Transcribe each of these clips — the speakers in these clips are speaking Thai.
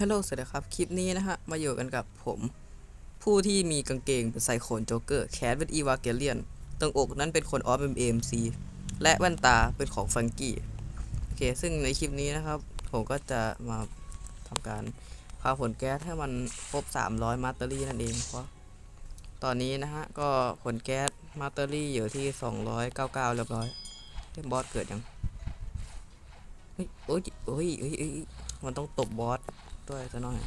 ฮัลโหลสวัสดีครับ คลิปนี้นะฮะ มาอยู่กันกับผม ผู้ที่มีกางเกงเป็นไซโคนโจ๊กเกอร์แคสเป็นอีวาเกเลียนตรงอกนั้นเป็นคนออฟเอ็มเอ็มซีและแว่นตาเป็นของฟังกี้ โอเค ซึ่งในคลิปนี้นะครับ ผมก็จะมาทำการพาผลแก๊สให้มันครบ 300 มาสเตอรี่นั่นเอง เพราะตอนนี้นะฮะ ก็ผลแก๊สมาสเตอรี่อยู่ที่ 299 เรียบร้อยเล่บอสเกิดยังเฮ้ยโอ้ยโอ้ยมันต้องตบบอส ด้วยซะหน่อย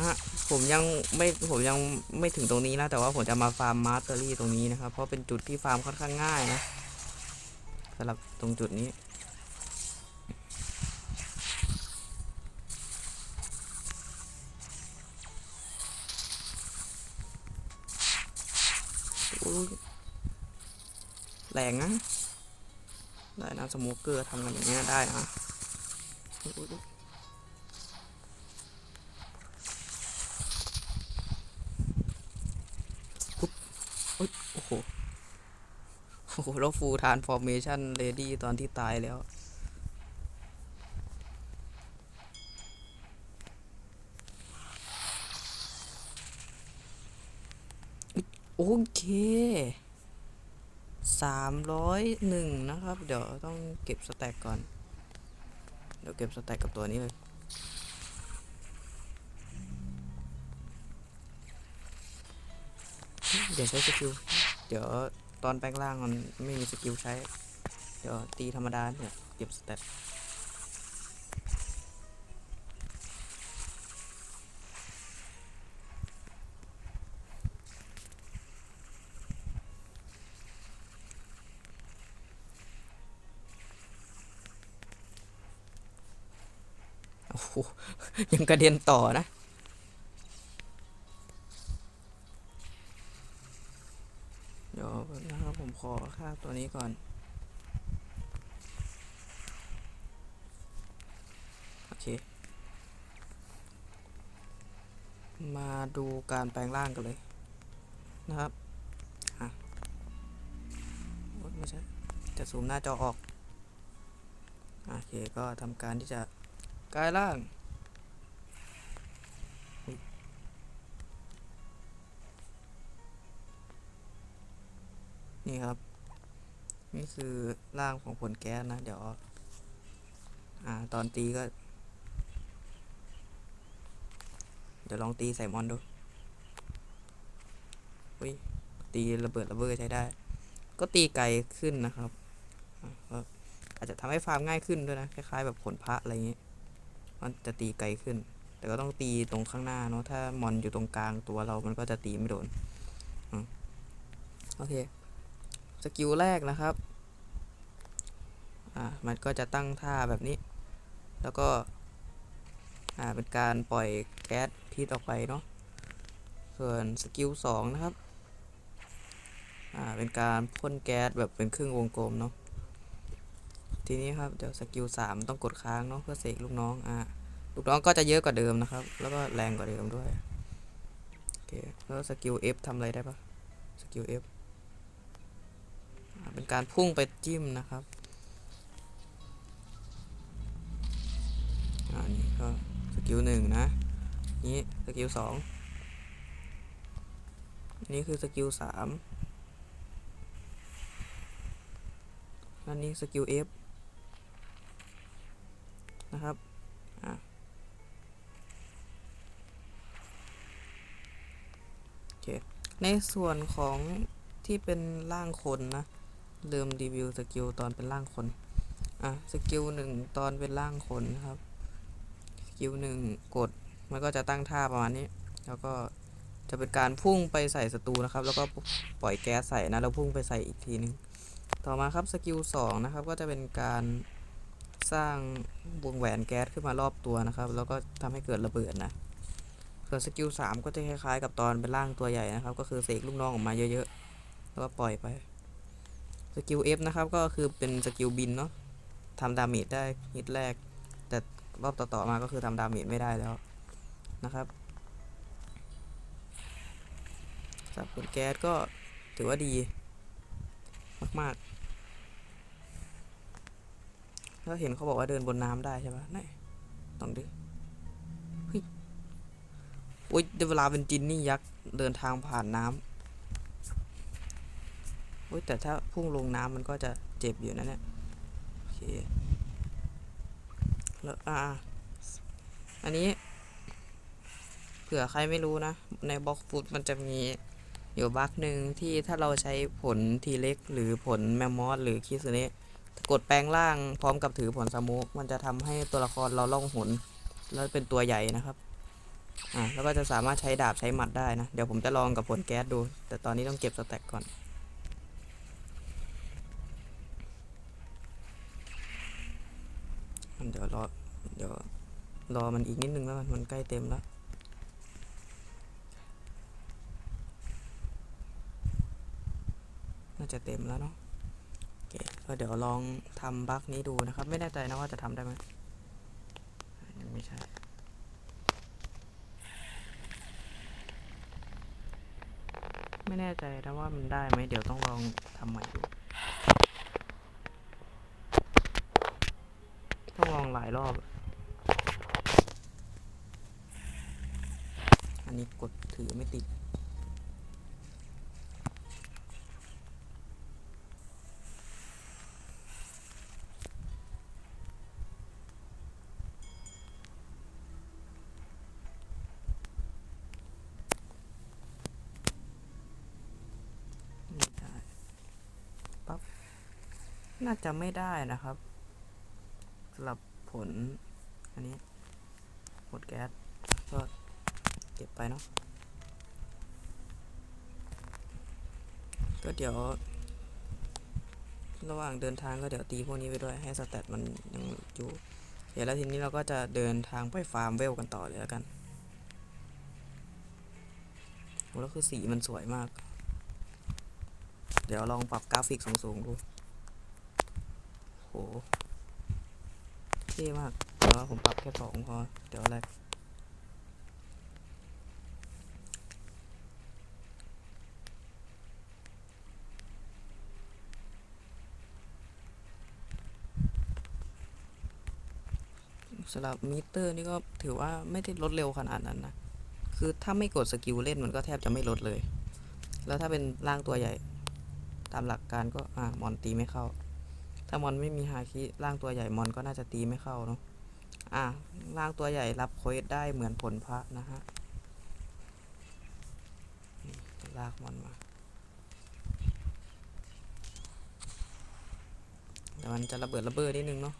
นะผมยังไม่ผมยังไม่ถึงตรงนี้นะ แต่ว่าผมจะมาฟาร์มมาสเตอรี่ตรงนี้นะครับ เพราะเป็นจุดที่ฟาร์มค่อนข้างง่ายนะสำหรับตรงจุดนี้อุ๊ยแรงนะ ได้นะสโมเกอร์ทำกันอย่างเงี้ยได้นะอุ๊ยอุ๊ยอุ๊ย ปุ๊บโอ้โห โอ้โห แล้วฟูทานฟอร์เมชันเลดี้ตอนที่ตายแล้วโอเคสามร้อยหนึ่งนะครับ เดี๋ยวต้องเก็บสแต็กก่อน เดี๋ยวเก็บสแต็กกับตัวนี้เลยเดี๋ยวใช้สกิล เดี๋ยวตอนแปลงร่างมันไม่มีสกิลใช้ เดี๋ยวตีธรรมดาเนี่ยเก็บสเต็ ยังกระเด็นต่อนะ เดี๋ยวนะครับผมขอค่าตัวนี้ก่อนโอเค มาดูการแปลงร่างกันเลยนะครับอะไม่ใช่จะซูมหน้าจอออก โอเค ก็ทำการที่จะ กลายร่างนี่ครับ นี่คือร่างของผลแก๊สนะ เดี๋ยว อ่า ตอนตีก็ เดี๋ยวลองตีใส่มอนดูอุ้ยตีระเบิดระเบ้อใช้ได้ ก็ตีไกลขึ้นนะครับอาจจะทำให้ฟาร์มง่ายขึ้นด้วยนะ คล้ายๆแบบผลพระอะไรอย่างงี้ มันจะตีไกลขึ้น แต่ก็ต้องตีตรงข้างหน้าเนาะถ้ามอนอยู่ตรงกลางตัวเรามันก็จะตีไม่โดนอโอเคสกิลแรกนะครับอ่ามันก็จะตั้งท่าแบบนี้ แล้วก็อ่าเป็นการปล่อยแก๊สพิษออกไปเนาะส่วนสกิลสองนะครับอ่าเป็นการพ่นแก๊สแบบเป็นครึ่งวงกลมเนาะ ทีนี้ครับเดี๋ยวสกิลสามต้องกดค้างเนาะเพื่อเสกลูกน้องอ่าลูกน้องก็จะเยอะกว่าเดิมนะครับ แล้วก็แรงกว่าเดิมด้วยโอเคแล้วสกิล F ทำอะไรได้ปะสกิล F อ่าเป็นการพุ่งไปจิ้มนะครับอ่านี่ก็สกิลหนึ่งนะ นี่สกิลสองนนี้คือสกิลสามอันนี้สกิล F นะครับโอเคในส่วนของที่เป็นร่างคนนะลืมรีวิวสกิลตอนเป็นร่างคนอะสกิลหนึ่งตอนเป็นร่างคนนะครับสกิลหนึ่งกดมันก็จะตั้งท่าประมาณนี้ แล้วก็จะเป็นการพุ่งไปใส่ศัตรูนะครับ แล้วก็ปล่อยแก๊สใส่นะแล้วพุ่งไปใส่อีกทีหนึง ต่อมาครับสกิลสองนะครับก็จะเป็นการ สร้างวงแหวนแก๊สขึ้นมารอบตัวนะครับ แล้วก็ทำให้เกิดระเบิดนะส่วนสกิลสามก็จะคล้ายๆ กับตอนเป็นร่างตัวใหญ่นะครับ ก็คือเสกลูกน้องออกมาเยอะๆ แล้วก็ปล่อยไป สกิล F นะครับ ก็คือเป็นสกิลบินเนาะทำดาเมจได้ฮิตแรก แต่รอบต่อๆมาก็คือทำดาเมจไม่ได้แล้วนะครับสำหรับผลแก๊สก็ถือว่าดี มาก ๆ ถ้าเห็นเขาบอกว่าเดินบนน้ำได้ใช่ปะไหนลองดิเฮ้ยโอ้ยเวลาเป็นจินนี่ยักษ์เดินทางผ่านน้ำโอ้ยแต่ถ้าพุ่งลงน้ำมันก็จะเจ็บอยู่นะเนี่ยโอเคแล้วอ่าอันนี้เผื่อใครไม่รู้นะ ในบล็อกฟุตมันจะมีอยู่บั๊กหนึ่งที่ถ้าเราใช้ผลทีเล็กหรือผลแมมมอสหรือคิสเนะ กดแปลงร่างพร้อมกับถือผลสโมกมันจะทำให้ตัวละครเราล่องหนแล้วเป็นตัวใหญ่นะครับอ่าแล้วก็จะสามารถใช้ดาบใช้หมัดได้นะ เดี๋ยวผมจะลองกับผลแก๊สดู แต่ตอนนี้ต้องเก็บสแต็กก่อน เดี๋ยวรอเดี๋ยวรอมันอีกนิดนึงแล้วมันใกล้เต็มแล้วน่าจะเต็มแล้วเนาะ ก็เดี๋ยวลองทำบั๊กนี้ดูนะครับ ไม่แน่ใจนะว่าจะทำได้ไหมยังไม่ใช่ไม่แน่ใจนะว่ามันได้ไหมเดี๋ยวต้องลองทำใหม่ดู ต้องลองหลายรอบ อันนี้กดถือไม่ติด น่าจะไม่ได้นะครับสำหรับผล อันนี้หมดแก๊สก็เก็บไปเนาะก็เดี๋ยว ระหว่างเดินทางก็เดี๋ยวตีพวกนี้ไปด้วยให้สแตทมันยังอยู่ เดี๋ยวแล้วทีนี้เราก็จะเดินทางไปฟาร์มเวลกันต่อเลยแล้วกันโหแล้วคือสีมันสวยมาก เดี๋ยวลองปรับกราฟิกสูงๆดู โหเท่มากเดี๋ยวผมปรับแค่สองพอ เดี๋ยวแรกสำหรับมิเตอร์นี่ก็ถือว่าไม่ได้ลดเร็วขนาดนั้นนะ คือถ้าไม่กดสกิลเล่นมันก็แทบจะไม่ลดเลย แล้วถ้าเป็นร่างตัวใหญ่ ตามหลักการก็อ่ามอนตีไม่เข้า ถ้ามอนไม่มีฮาคิร่างตัวใหญ่มอนก็น่าจะตีไม่เข้าเนาะอะร่างตัวใหญ่รับเควสได้เหมือนผลพระนะฮะลากมอนมาแต่มันจะระเบิดระเบ้อนิดนึงเนาะ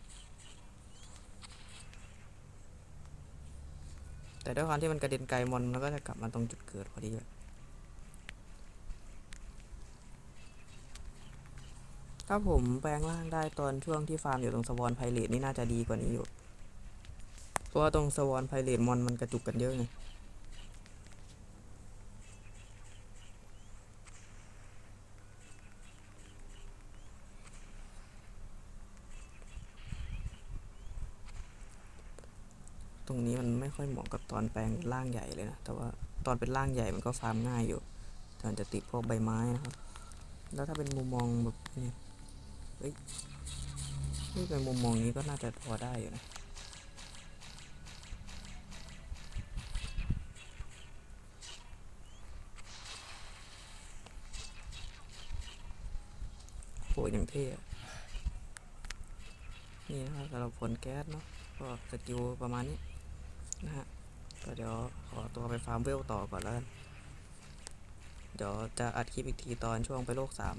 แต่ด้วยความที่มันกระเด็นไกลมอนมันก็จะกลับมาตรงจุดเกิดพอดีเลย ถ้าผมแปลงร่างได้ตอนช่วงที่ฟาร์มอยู่ตรงสวอนไพเรตนี่น่าจะดีกว่านี้อยู่ เพราะว่าตรงสวอนไพเรตมอนมันกระจุกกันเยอะไงตรงนี้มันไม่ค่อยเหมาะกับตอนแปลงร่างใหญ่เลยนะ แต่ว่าตอนเป็นร่างใหญ่มันก็ฟาร์มง่ายอยู่แต่มันจะติดพวกใบไม้นะครับ แล้วถ้าเป็นมุมมองแบบนี้ เฮ้ยนี่เป็นมุมมองนี้ก็น่าจะพอได้อยู่นะโหอย่างเท่นี่นะครับสำหรับผลแก๊สเนาะก็สกิลประมาณนี้ นะฮะก็เดี๋ยวขอตัวไปฟาร์มเวลต่อก่อนแล้วกัน เดี๋ยวจะอัดคลิปอีกทีตอนช่วงไปโลกสาม